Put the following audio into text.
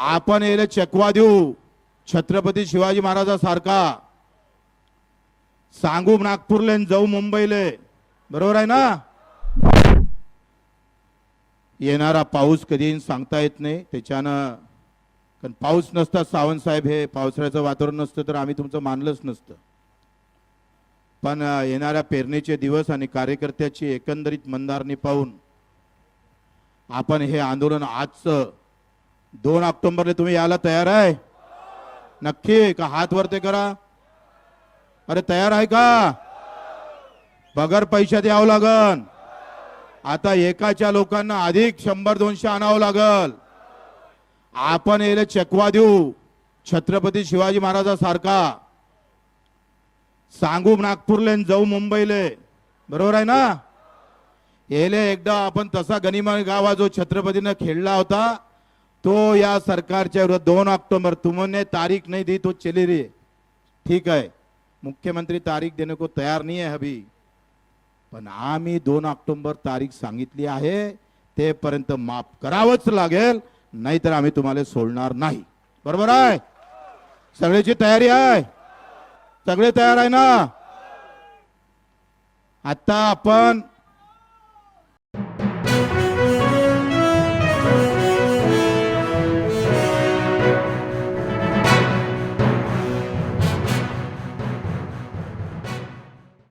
आपण याला चकवा देऊ. छत्रपती शिवाजी महाराजासारखा. सांगू नागपूरले जाऊ मुंबईले. बरोबर आहे ना? येणारा पाऊस कधी येईन सांगता येत नाही. त्याच्यानं कारण पाऊस नसता सावंत साहेब हे पावसाळ्याचं वातावरण नसतं तर आम्ही तुमचं मानलंच नसतं. पण येणाऱ्या पेरणीचे दिवस आणि कार्यकर्त्याची एकंदरीत मंदारणी पाहून आपण हे आंदोलन आजचं दोन ऑक्टोबरला तुम्ही यायला तयार आहे? नक्की का हात वरते करा? अरे तयार आहे का? बगर पैशात यावं लागन. आता एकाच्या लोकांना अधिक शंभर दोनशे आणावं लागल. आपण याला चकवा देऊ छत्रपती शिवाजी महाराजासारखा. सांगू नागपूरले जाऊ मुंबईले. बरोबर आहे ना? येले एकदा आपण तसा गनिमा गावा जो छत्रपतीनं खेळला होता. तो या सरकारच्या विरोधात दोन ऑक्टोबर तुमने तारीख नहीं दी तो चले रही ठीक है मुख्यमंत्री तारीख देने को तयार नाही आहे अभी पण आम्ही दोन ऑक्टोबर तारीख सांगितली आहे तेपर्यंत माफ करावंच लागेल नाहीतर आम्ही तुम्हाला सोडणार नाही. बरोबर आहे? सगळ्याची तयारी आहे? सगळे तयार आहे ना? आता आपण